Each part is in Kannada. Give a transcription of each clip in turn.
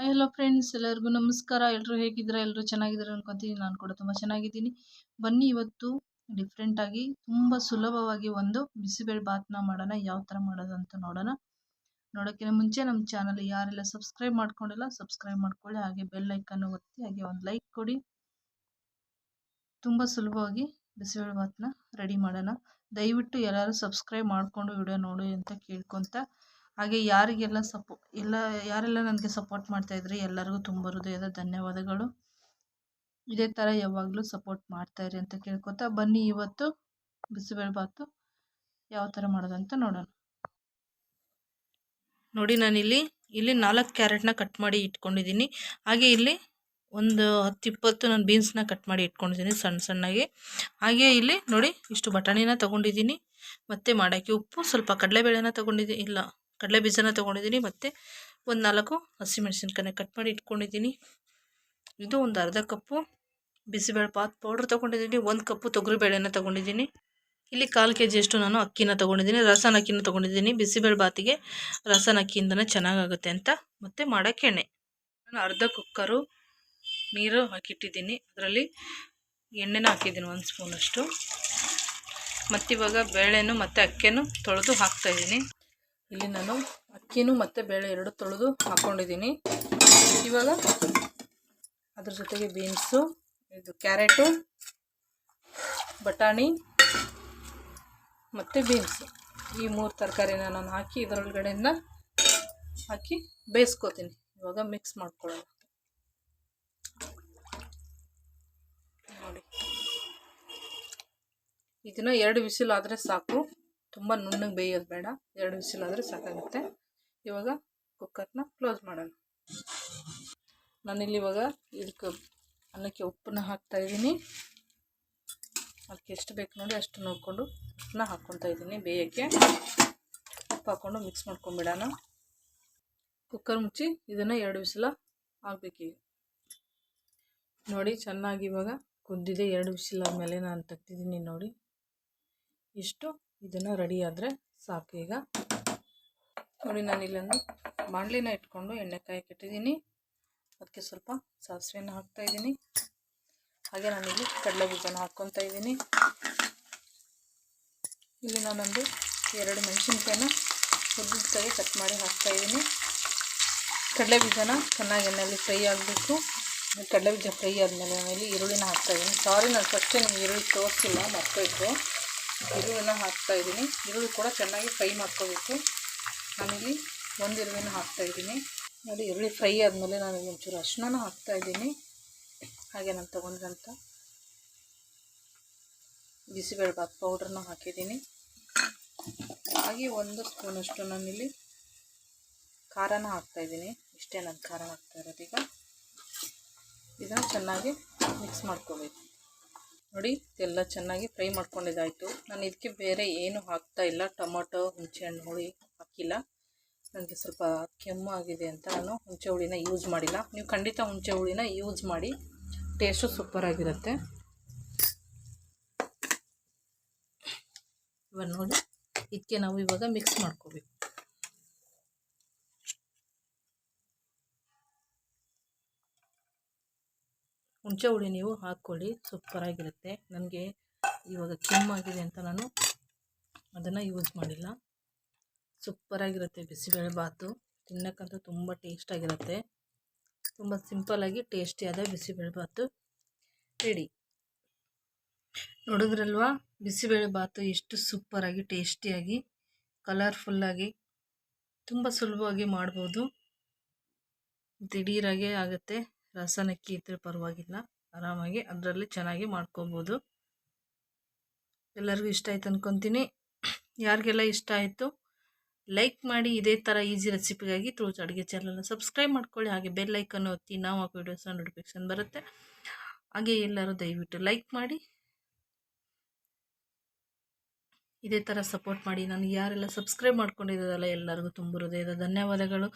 ಹಲೋ ಫ್ರೆಂಡ್ಸ್ ಎಲ್ಲರಿಗೂ ನಮಸ್ಕಾರ. ಎಲ್ಲರೂ ಹೇಗಿದ್ದೀರಾ? ಎಲ್ಲರೂ ಚೆನ್ನಾಗಿದ್ದಾರೆ ಅನ್ಕೊತೀನಿ. ನಾನು ಕೂಡ ತುಂಬ ಚೆನ್ನಾಗಿದ್ದೀನಿ. ಬನ್ನಿ ಇವತ್ತು ಡಿಫ್ರೆಂಟಾಗಿ ತುಂಬ ಸುಲಭವಾಗಿ ಒಂದು ಬಿಸಿಬೇಳೆ ಬಾತ್ನ ಮಾಡೋಣ. ಯಾವ ಥರ ಮಾಡೋದು ಅಂತ ನೋಡೋಣ. ನೋಡೋಕ್ಕಿಂತ ಮುಂಚೆ ನಮ್ಮ ಚಾನಲ್ ಯಾರೆಲ್ಲ ಸಬ್ಸ್ಕ್ರೈಬ್ ಮಾಡ್ಕೊಂಡಿಲ್ಲ ಸಬ್ಸ್ಕ್ರೈಬ್ ಮಾಡ್ಕೊಳ್ಳಿ. ಹಾಗೆ ಬೆಲ್ ಐಕನ್ನು ಒತ್ತಿ, ಹಾಗೆ ಒಂದು ಲೈಕ್ ಕೊಡಿ. ತುಂಬ ಸುಲಭವಾಗಿ ಬಿಸಿಬೇಳೆ ಬಾತ್ನ ರೆಡಿ ಮಾಡೋಣ. ದಯವಿಟ್ಟು ಎಲ್ಲರೂ ಸಬ್ಸ್ಕ್ರೈಬ್ ಮಾಡಿಕೊಂಡು ವಿಡಿಯೋ ನೋಡಿ ಅಂತ ಕೇಳ್ಕೊತ ಹಾಗೆ ಯಾರಿಗೆಲ್ಲ ಸಪೋ, ಎಲ್ಲ, ಯಾರೆಲ್ಲ ನನಗೆ ಸಪೋರ್ಟ್ ಮಾಡ್ತಾಯಿದ್ರಿ ಎಲ್ಲರಿಗೂ ತುಂಬ ಹೃದಯದ ಧನ್ಯವಾದಗಳು. ಇದೇ ಥರ ಯಾವಾಗಲೂ ಸಪೋರ್ಟ್ ಮಾಡ್ತಾಯಿರಿ ಅಂತ ಕೇಳ್ಕೊತಾ ಬನ್ನಿ ಇವತ್ತು. ಬಿಸಿಬೇಳೆಬಾತು ಯಾವ ಥರ ಮಾಡೋದಂತ ನೋಡೋಣ. ನೋಡಿ ನಾನಿಲ್ಲಿ, ಇಲ್ಲಿ ನಾಲ್ಕು ಕ್ಯಾರೆಟ್ನ ಕಟ್ ಮಾಡಿ ಇಟ್ಕೊಂಡಿದ್ದೀನಿ. ಹಾಗೆ ಇಲ್ಲಿ ಒಂದು ಹತ್ತು ಇಪ್ಪತ್ತು ನಾನು ಬೀನ್ಸ್ನ ಕಟ್ ಮಾಡಿ ಇಟ್ಕೊಂಡಿದ್ದೀನಿ ಸಣ್ಣ ಸಣ್ಣಗೆ. ಹಾಗೆ ಇಲ್ಲಿ ನೋಡಿ ಇಷ್ಟು ಬಟಾಣಿನ ತೊಗೊಂಡಿದ್ದೀನಿ. ಮತ್ತು ಮಾಡೋಕ್ಕೆ ಉಪ್ಪು, ಸ್ವಲ್ಪ ಕಡಲೆಬೇಳೆನ ತೊಗೊಂಡಿದ್ದೀನಿ ಇಲ್ಲ. ಕಡಲೆ ಬೀಜನ ತೊಗೊಂಡಿದ್ದೀನಿ ಮತ್ತು ಒಂದು ನಾಲ್ಕು ಹಸಿಮೆಣಸಿನ್ಕಾಯಿ ಕಟ್ ಮಾಡಿ ಇಟ್ಕೊಂಡಿದ್ದೀನಿ. ಇದು ಒಂದು ಅರ್ಧ ಕಪ್ಪು ಬಿಸಿಬೇಳೆ ಪಾತ್ ಪೌಡ್ರ್ ತೊಗೊಂಡಿದ್ದೀನಿ, ಒಂದು ಕಪ್ಪು ತೊಗರಿಬೇಳೆನ ತೊಗೊಂಡಿದ್ದೀನಿ. ಇಲ್ಲಿ ಕಾಲು ಕೆ ಜಿಯಷ್ಟು ನಾನು ಅಕ್ಕಿನ ತೊಗೊಂಡಿದ್ದೀನಿ, ರಸನ ಅಕ್ಕಿನ ತೊಗೊಂಡಿದ್ದೀನಿ. ಬಿಸಿಬೇಳೆ ಬಾತಿಗೆ ರಸನ ಅಕ್ಕಿಯಿಂದನೇ ಚೆನ್ನಾಗಾಗುತ್ತೆ ಅಂತ ಮತ್ತು ಮಾಡೋಕ್ಕೆ ಎಣ್ಣೆ. ನಾನು ಅರ್ಧ ಕುಕ್ಕರು ನೀರು ಹಾಕಿಟ್ಟಿದ್ದೀನಿ, ಅದರಲ್ಲಿ ಎಣ್ಣೆನ ಹಾಕಿದ್ದೀನಿ ಒಂದು ಸ್ಪೂನಷ್ಟು. ಮತ್ತಿವಾಗ ಬೇಳೆನೂ ಮತ್ತು ಅಕ್ಕಿಯನ್ನು ತೊಳೆದು ಹಾಕ್ತಾಯಿದ್ದೀನಿ ಇಲ್ಲಿ ನಾನು ಅಕ್ಕಿನೂ ಮತ್ತು ಬೇಳೆ ಎರಡು ತೊಳೆದು ಹಾಕ್ಕೊಂಡಿದ್ದೀನಿ ಇವಾಗ ಅದ್ರ ಜೊತೆಗೆ ಬೀನ್ಸು, ಇದು ಕ್ಯಾರೆಟು, ಬಟಾಣಿ ಮತ್ತು ಬೀನ್ಸು. ಈ ಮೂರು ತರಕಾರಿನ ನಾನು ಹಾಕಿ ಇದರೊಳಗಡೆಯಿಂದ ಹಾಕಿ ಬೇಯಿಸ್ಕೋತೀನಿ. ಇವಾಗ ಮಿಕ್ಸ್ ಮಾಡ್ಕೊಳ್ಳೋಣ. ನೋಡಿ. ಇದನ್ನು ಎರಡು ವಿಸಿಲ್ ಆದರೆ ಸಾಕು. ತುಂಬ ನುಣ್ಣಗೆ ಬೇಯೋದು ಬೇಡ. ಎರಡು ವಿಸಿಲಾದರೆ ಸಾಕಾಗುತ್ತೆ. ಇವಾಗ ಕುಕ್ಕರ್ನ ಕ್ಲೋಸ್ ಮಾಡೋಣ. ನಾನಿಲ್ಲಿ ಇವಾಗ ಇದಕ್ಕೆ ಅನ್ನಕ್ಕೆ ಉಪ್ಪನ್ನ ಹಾಕ್ತಾಯಿದ್ದೀನಿ ಅದಕ್ಕೆ ಎಷ್ಟು ಬೇಕು ನೋಡಿ ಅಷ್ಟು ನೋಡಿಕೊಂಡು ಉಪ್ಪನ್ನ ಹಾಕ್ಕೊತಾ ಇದ್ದೀನಿ ಬೇಯೋಕ್ಕೆ. ಉಪ್ಪು ಹಾಕ್ಕೊಂಡು ಮಿಕ್ಸ್ ಮಾಡ್ಕೊಂಬಿಡೋಣ. ಕುಕ್ಕರ್ ಮುಚ್ಚಿ ಇದನ್ನು ಎರಡು ವಿಸಿಲ ಆಗಬೇಕೀಗ ನೋಡಿ ಚೆನ್ನಾಗಿ ಇವಾಗ ಕುದ್ದಿದೆ. ಎರಡು ವಿಸಿಲಾದ ನಾನು ತೆಗ್ದಿದ್ದೀನಿ ನೋಡಿ. ಇಷ್ಟು ಇದನ್ನು ರೆಡಿ ಆದರೆ ಸಾಕು ಈಗ. ನೋಡಿ, ನಾನು ಇಲ್ಲೊಂದು ಬಾಣಲಿನ ಇಟ್ಕೊಂಡು ಎಣ್ಣೆ ಇಟ್ಟಿದ್ದೀನಿ ಅದಕ್ಕೆ ಸ್ವಲ್ಪ ಸಾಸ್ವೇನ ಹಾಕ್ತಾ ಇದ್ದೀನಿ. ಹಾಗೆ ನಾನಿಲ್ಲಿ ಕಡಲೆ ಬೀಜನ ಹಾಕ್ಕೊತಾ ಇದ್ದೀನಿ. ಇಲ್ಲಿ ನಾನೊಂದು ಎರಡು ಮೆಣಸಿನ್ಕಾಯಿನ ಹುರಿದ ಕಟ್ ಮಾಡಿ ಹಾಕ್ತಾಯಿದ್ದೀನಿ ಕಡಲೆ ಬೀಜನ ಚೆನ್ನಾಗಿ ಎಣ್ಣೆಯಲ್ಲಿ ಫ್ರೈ ಆಗಬೇಕು. ಕಡಲೆ ಬೀಜ ಫ್ರೈ ಆದಮೇಲೆ ನಾನಿಲ್ಲಿ ಈರುಳ್ಳಿನ ಹಾಕ್ತಾಯಿದ್ದೀನಿ ಸಾರಿ ನಾನು ಫಸ್ಟೇ ನಿಮ್ಗೆ ಈರುಳ್ಳಿ ತೋರಿಸಿಲ್ಲ ಮರ್ತೋಯ್ತು ಈರುಳ್ಳಿನ ಇದ್ದೀನಿ. ಈರುಳ್ಳಿ ಕೂಡ ಚೆನ್ನಾಗಿ ಫ್ರೈ ಮಾಡ್ಕೋಬೇಕು. ನಾನಿಲ್ಲಿ ಒಂದು ಇರುವೆನ ಹಾಕ್ತಾ ಇದ್ದೀನಿ. ನೋಡಿ ಈರುಳ್ಳಿ ಫ್ರೈ ಆದಮೇಲೆ ನಾನು ಒಂಚೂರು ಅರ್ಶಿನ ಹಾಕ್ತಾಯಿದ್ದೀನಿ ಹಾಗೆ ನಾನು ತೊಗೊಂಡ್ರಂಥ ಬಿಸಿಬೇಳೆಬಾತ್ ಪೌಡ್ರನ್ನ ಹಾಕಿದ್ದೀನಿ. ಹಾಗೆ ಒಂದು ಸ್ಪೂನಷ್ಟು ನಾನಿಲ್ಲಿ ಖಾರನ ಹಾಕ್ತಾಯಿದ್ದೀನಿ ಇಷ್ಟೇ ನಾನು ಖಾರ ಹಾಕ್ತಾ ಇರೋದೀಗ ಇದನ್ನು ಚೆನ್ನಾಗಿ ಮಿಕ್ಸ್ ಮಾಡ್ಕೋಬೇಕು. ನೋಡಿ ಎಲ್ಲ ಚೆನ್ನಾಗಿ ಫ್ರೈ ಮಾಡ್ಕೊಂಡಿದ್ದಾಯಿತು. ನಾನು ಇದಕ್ಕೆ ಬೇರೆ ಏನು ಹಾಕ್ತಾ ಇಲ್ಲ. ಟೊಮೊಟೊ ಹುಣಸೆಹಣ್ಣು ಹುಳಿ ಹಾಕಿಲ್ಲ. ನನಗೆ ಸ್ವಲ್ಪ ಕೆಮ್ಮು ಆಗಿದೆ ಅಂತ ನಾನು ಹುಣಸೆ ಹುಳಿನ ಯೂಸ್ ಮಾಡಿಲ್ಲ. ನೀವು ಖಂಡಿತ ಹುಣಸೆ ಹುಳಿನ ಯೂಸ್ ಮಾಡಿ, ಟೇಸ್ಟು ಸೂಪರಾಗಿರುತ್ತೆ ಇವಾಗ ನೋಡಿ, ಇದಕ್ಕೆ ನಾವು ಇವಾಗ ಮಿಕ್ಸ್ ಮಾಡ್ಕೋಬೇಕು. ಹುಣಸೆ ಹುಳಿ ನೀವು ಹಾಕ್ಕೊಳ್ಳಿ, ಸೂಪರಾಗಿರುತ್ತೆ. ನನಗೆ ಇವಾಗ ಕೆಮ್ಮಾಗಿದೆ ಅಂತ ನಾನು ಅದನ್ನು ಯೂಸ್ ಮಾಡಿಲ್ಲ. ಸೂಪರಾಗಿರುತ್ತೆ ಬಿಸಿಬೇಳೆ ಬಾತು. ತಿನ್ನೋಕ್ಕಂತೂ ತುಂಬ ಟೇಸ್ಟಾಗಿರುತ್ತೆ ತುಂಬ ಸಿಂಪಲ್ಲಾಗಿ ಟೇಸ್ಟಿಯಾದ ಬಿಸಿಬೇಳೆ ಬಾತು ರೆಡಿ. ನೋಡಿದ್ರಲ್ವಾ? ಬಿಸಿಬೇಳೆ ಬಾತು ಎಷ್ಟು ಸೂಪರಾಗಿ ಟೇಸ್ಟಿಯಾಗಿ ಕಲರ್ಫುಲ್ಲಾಗಿ ತುಂಬ ಸುಲಭವಾಗಿ ಮಾಡ್ಬೋದು. ದಿಢೀರಾಗೆ ಆಗುತ್ತೆ. ರಸನಕ್ಕಿ ಇದ್ದರೆ ಪರವಾಗಿಲ್ಲ. ಆರಾಮಾಗಿ ಅದರಲ್ಲಿ ಚೆನ್ನಾಗಿ ಮಾಡ್ಕೊಬೋದು. ಎಲ್ಲರಿಗೂ ಇಷ್ಟ ಆಯ್ತು ಅಂದ್ಕೊತೀನಿ ಯಾರಿಗೆಲ್ಲ ಇಷ್ಟ ಆಯಿತು, ಲೈಕ್ ಮಾಡಿ ಇದೇ ಥರ ಈಸಿ ರೆಸಿಪಿಗಾಗಿ ತ್ರೋಚ್ ಅಡುಗೆ ಚಾನಲ್ನ ಸಬ್ಸ್ಕ್ರೈಬ್ ಮಾಡ್ಕೊಳ್ಳಿ. ಹಾಗೆ ಬೆಲ್ ಐಕನ್ನು ಒತ್ತಿ ನಾವು ಹಾಕೋ ವೀಡಿಯೋಸ್ನ ನೋಟಿಫಿಕೇಶನ್ ಬರುತ್ತೆ. ಹಾಗೆ ಎಲ್ಲರೂ ದಯವಿಟ್ಟು ಲೈಕ್ ಮಾಡಿ ಇದೇ ಥರ ಸಪೋರ್ಟ್ ಮಾಡಿ. ನಾನು ಯಾರೆಲ್ಲ ಸಬ್ಸ್ಕ್ರೈಬ್ ಮಾಡ್ಕೊಂಡಿದ್ದಾರಲ್ಲ ಎಲ್ಲರಿಗೂ ತುಂಬ ಹೃದಯದ ಧನ್ಯವಾದಗಳು.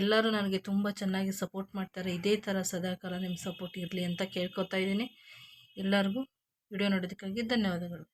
ಎಲ್ಲರೂ ನನಗೆ ತುಂಬ ಚೆನ್ನಾಗಿ ಸಪೋರ್ಟ್ ಮಾಡ್ತಾರೆ. ಇದೇ ಥರ ಸದಾಕಾಲ ನಿಮ್ಮ ಸಪೋರ್ಟ್ ಇರಲಿ ಅಂತ ಕೇಳ್ಕೊತಾ ಇದ್ದೀನಿ. ಎಲ್ಲರಿಗೂ ವಿಡಿಯೋ ನೋಡೋದಕ್ಕಾಗಿ ಧನ್ಯವಾದಗಳು.